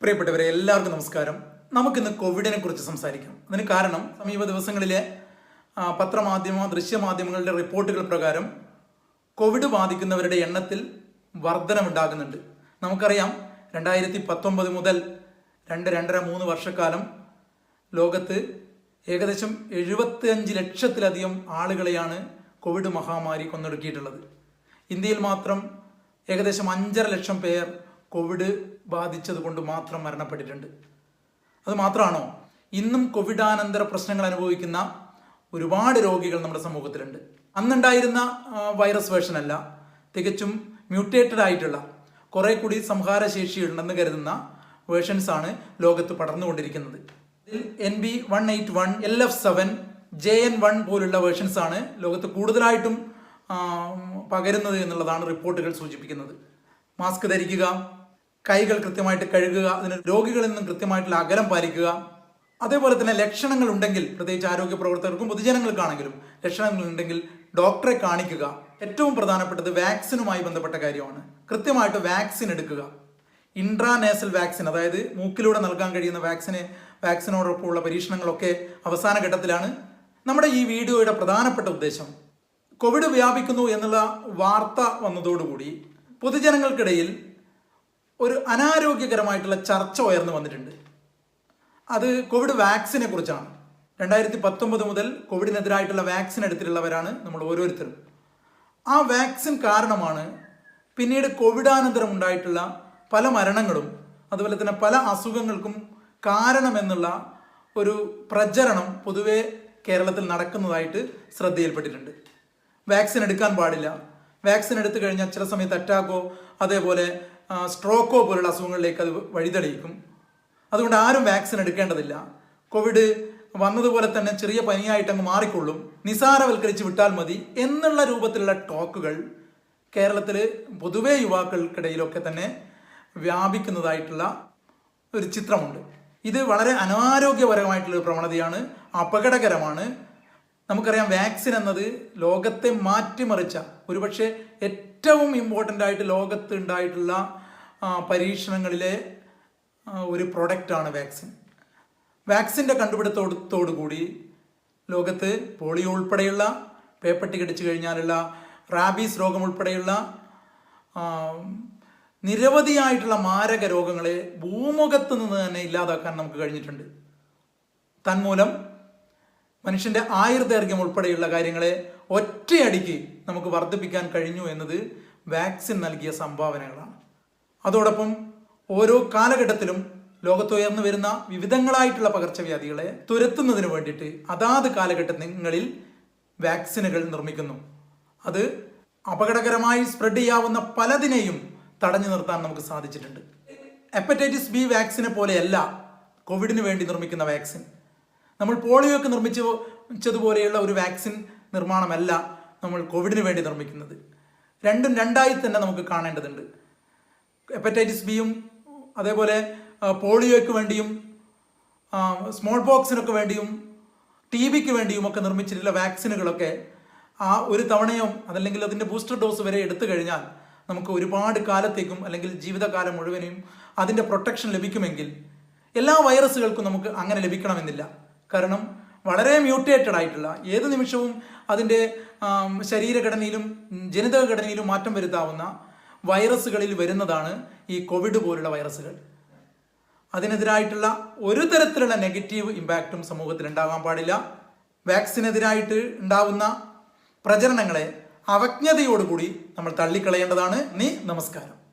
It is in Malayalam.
പ്രിയപ്പെട്ടവരെ എല്ലാവർക്കും നമസ്കാരം. നമുക്കിന്ന് കോവിഡിനെ കുറിച്ച് സംസാരിക്കാം. അതിന് കാരണം സമീപ ദിവസങ്ങളിലെ പത്രമാധ്യമ ദൃശ്യമാധ്യമങ്ങളുടെ റിപ്പോർട്ടുകൾ പ്രകാരം കോവിഡ് ബാധിക്കുന്നവരുടെ എണ്ണത്തിൽ വർധനമുണ്ടാകുന്നുണ്ട്. നമുക്കറിയാം രണ്ടായിരത്തി പത്തൊമ്പത് മുതൽ രണ്ട് രണ്ടര മൂന്ന് വർഷക്കാലം ലോകത്ത് ഏകദേശം എഴുപത്തിയഞ്ച് ലക്ഷത്തിലധികം ആളുകളെയാണ് കോവിഡ് മഹാമാരി കൊന്നൊടുക്കിയിട്ടുള്ളത്. ഇന്ത്യയിൽ മാത്രം ഏകദേശം അഞ്ചര ലക്ഷം പേർ കോവിഡ് ബാധിച്ചത് കൊണ്ട് മാത്രം മരണപ്പെട്ടിട്ടുണ്ട്. അത് മാത്രമാണോ? ഇന്നും കോവിഡാനന്തര പ്രശ്നങ്ങൾ അനുഭവിക്കുന്ന ഒരുപാട് രോഗികൾ നമ്മുടെ സമൂഹത്തിലുണ്ട്. അന്നുണ്ടായിരുന്ന വൈറസ് വേർഷൻ അല്ല തികച്ചും മ്യൂട്ടേറ്റഡ് ആയിട്ടുള്ള കുറെ കൂടി സംഹാരശേഷിയുണ്ടെന്ന് കരുതുന്ന വേർഷൻസ് ആണ് ലോകത്ത് പടർന്നുകൊണ്ടിരിക്കുന്നത്. N B one eight one L F seven J N one പോലുള്ള വേർഷൻസ് ആണ് ലോകത്ത് കൂടുതലായിട്ടും പകരുന്നത് എന്നുള്ളതാണ് റിപ്പോർട്ടുകൾ സൂചിപ്പിക്കുന്നത്. മാസ്ക് ധരിക്കുക കൈകൾ കൃത്യമായിട്ട് കഴുകുക അതിന് രോഗികളിൽ നിന്നും കൃത്യമായിട്ടുള്ള അകലം പാലിക്കുക. അതേപോലെ തന്നെ ലക്ഷണങ്ങൾ ഉണ്ടെങ്കിൽ പ്രത്യേകിച്ച് ആരോഗ്യ പ്രവർത്തകർക്കും പൊതുജനങ്ങൾക്കാണെങ്കിലും ലക്ഷണങ്ങൾ ഉണ്ടെങ്കിൽ ഡോക്ടറെ കാണിക്കുക. ഏറ്റവും പ്രധാനപ്പെട്ടത് വാക്സിനുമായി ബന്ധപ്പെട്ട കാര്യമാണ്. കൃത്യമായിട്ട് വാക്സിൻ എടുക്കുക. ഇൻട്രാനേസൽ വാക്സിൻ അതായത് മൂക്കിലൂടെ നൽകാൻ കഴിയുന്ന വാക്സിന് വാക്സിനോടൊപ്പമുള്ള പരീക്ഷണങ്ങളൊക്കെ അവസാന ഘട്ടത്തിലാണ് നമ്മുടെ ഈ വീഡിയോയുടെ പ്രധാനപ്പെട്ട ഉദ്ദേശം. കോവിഡ് വ്യാപിക്കുന്നു എന്നുള്ള വാർത്ത വന്നതോടുകൂടി പൊതുജനങ്ങൾക്കിടയിൽ ഒരു അനാരോഗ്യകരമായിട്ടുള്ള ചർച്ച ഉയർന്നു വന്നിട്ടുണ്ട്. അത് കോവിഡ് വാക്സിനെ കുറിച്ചാണ്. രണ്ടായിരത്തി പത്തൊമ്പത് മുതൽ കോവിഡിനെതിരായിട്ടുള്ള വാക്സിൻ എടുത്തിട്ടുള്ളവരാണ് നമ്മൾ ഓരോരുത്തരും. ആ വാക്സിൻ കാരണമാണ് പിന്നീട് കോവിഡാനന്തരം ഉണ്ടായിട്ടുള്ള പല മരണങ്ങളും അതുപോലെ തന്നെ പല അസുഖങ്ങൾക്കും കാരണമെന്നുള്ള ഒരു പ്രചരണം പൊതുവെ കേരളത്തിൽ നടക്കുന്നതായിട്ട് ശ്രദ്ധയിൽപ്പെട്ടിട്ടുണ്ട്. വാക്സിൻ എടുക്കാൻ പാടില്ല. വാക്സിൻ എടുത്തു കഴിഞ്ഞാൽ ചില സമയത്ത് അറ്റാക്കോ അതേപോലെ സ്ട്രോക്കോ പോലുള്ള അസുഖങ്ങളിലേക്ക് അത് വഴിതെളിയിക്കും. അതുകൊണ്ട് ആരും വാക്സിൻ എടുക്കേണ്ടതില്ല. കോവിഡ് വന്നതുപോലെ തന്നെ ചെറിയ പനിയായിട്ട് അങ്ങ് മാറിക്കൊള്ളും. നിസാരവൽക്കരിച്ച് വിട്ടാൽ മതി എന്നുള്ള രൂപത്തിലുള്ള ടോക്കുകൾ കേരളത്തിൽ പൊതുവെ യുവാക്കൾക്കിടയിലൊക്കെ തന്നെ വ്യാപിക്കുന്നതായിട്ടുള്ള ഒരു ചിത്രമുണ്ട്. ഇത് വളരെ അനാരോഗ്യപരമായിട്ടുള്ള പ്രവണതയാണ് അപകടകരമാണ്. നമുക്കറിയാം വാക്സിൻ എന്നത് ലോകത്തെ മാറ്റിമറിച്ച ഒരുപക്ഷെ ഏറ്റവും ഇമ്പോർട്ടന്റ് ആയിട്ട് ലോകത്ത് ഉണ്ടായിട്ടുള്ള പരീക്ഷണങ്ങളിലെ ഒരു പ്രൊഡക്റ്റാണ് വാക്സിൻ വാക്സിന്റെ കണ്ടുപിടുത്തത്തോടു കൂടി ലോകത്ത് പോളിയോ ഉൾപ്പെടെയുള്ള പേപ്പട്ടി കടിച്ചു കഴിഞ്ഞാലുള്ള റാബീസ് രോഗം ഉൾപ്പെടെയുള്ള നിരവധിയായിട്ടുള്ള മാരക രോഗങ്ങളെ ഭൂമുഖത്ത് നിന്ന് തന്നെ ഇല്ലാതാക്കാൻ നമുക്ക് കഴിഞ്ഞിട്ടുണ്ട്. തന്മൂലം മനുഷ്യന്റെ ആയുർദൈർഘ്യം ഉൾപ്പെടെയുള്ള കാര്യങ്ങളെ ഒറ്റയടിക്ക് നമുക്ക് വർദ്ധിപ്പിക്കാൻ കഴിഞ്ഞു എന്നത് വാക്സിൻ നൽകിയ സംഭാവനകളാണ്. അതോടൊപ്പം ഓരോ കാലഘട്ടത്തിലും ലോകത്തുയർന്നു വരുന്ന വിവിധങ്ങളായിട്ടുള്ള പകർച്ചവ്യാധികളെ തുരത്തുന്നതിന് വേണ്ടിയിട്ട് അതാത് കാലഘട്ടങ്ങളിൽ വാക്സിനുകൾ നിർമ്മിക്കുന്നു. അത് അപകടകരമായി സ്പ്രെഡ് ചെയ്യാവുന്ന പലതിനെയും തടഞ്ഞു നിർത്താൻ നമുക്ക് സാധിച്ചിട്ടുണ്ട്. ഹെപ്പറ്റൈറ്റിസ് ബി വാക്സിനെ പോലെയല്ല കോവിഡിന് വേണ്ടി നിർമ്മിക്കുന്ന വാക്സിൻ. നമ്മൾ പോളിയോക്ക് നിർമ്മിച്ചു വെച്ചതുപോലെയുള്ള ഒരു വാക്സിൻ നിർമ്മാണമല്ല നമ്മൾ കോവിഡിന് വേണ്ടി നിർമ്മിക്കുന്നത്. രണ്ടും രണ്ടായി തന്നെ നമുക്ക് കാണേണ്ടതുണ്ട്. ഹെപ്പറ്റൈറ്റിസ് ബിയും അതേപോലെ പോളിയോയ്ക്ക് വേണ്ടിയും സ്മോൾ പോക്സിനൊക്കെ വേണ്ടിയും ടി ബിക്ക് വേണ്ടിയും ഒക്കെ നിർമ്മിച്ചിട്ടുള്ള വാക്സിനുകളൊക്കെ ആ ഒരു തവണയോ അതല്ലെങ്കിൽ അതിന്റെ ബൂസ്റ്റർ ഡോസ് വരെ എടുത്തു കഴിഞ്ഞാൽ നമുക്ക് ഒരുപാട് കാലത്തേക്കും അല്ലെങ്കിൽ ജീവിതകാലം മുഴുവനും അതിന്റെ പ്രൊട്ടക്ഷൻ ലഭിക്കുമെങ്കിൽ എല്ലാ വൈറസുകൾക്കും നമുക്ക് അങ്ങനെ ലഭിക്കണമെന്നില്ല. കാരണം വളരെ മ്യൂട്ടേറ്റഡ് ആയിട്ടുള്ള ഏത് നിമിഷവും അതിന്റെ ശരീരഘടനയിലും ജനിതക ഘടനയിലും മാറ്റം വരുത്താവുന്ന വൈറസുകളിൽ വരുന്നതാണ് ഈ കോവിഡ് പോലുള്ള വൈറസുകൾ. അതിനെതിരായിട്ടുള്ള ഒരു തരത്തിലുള്ള നെഗറ്റീവ് ഇമ്പാക്റ്റും സമൂഹത്തിൽ ഉണ്ടാകാൻ പാടില്ല. വാക്സിനെതിരായിട്ട് ഉണ്ടാവുന്ന പ്രചരണങ്ങളെ അവജ്ഞതയോടുകൂടി നമ്മൾ തള്ളിക്കളയേണ്ടതാണ്. നീ നമസ്കാരം.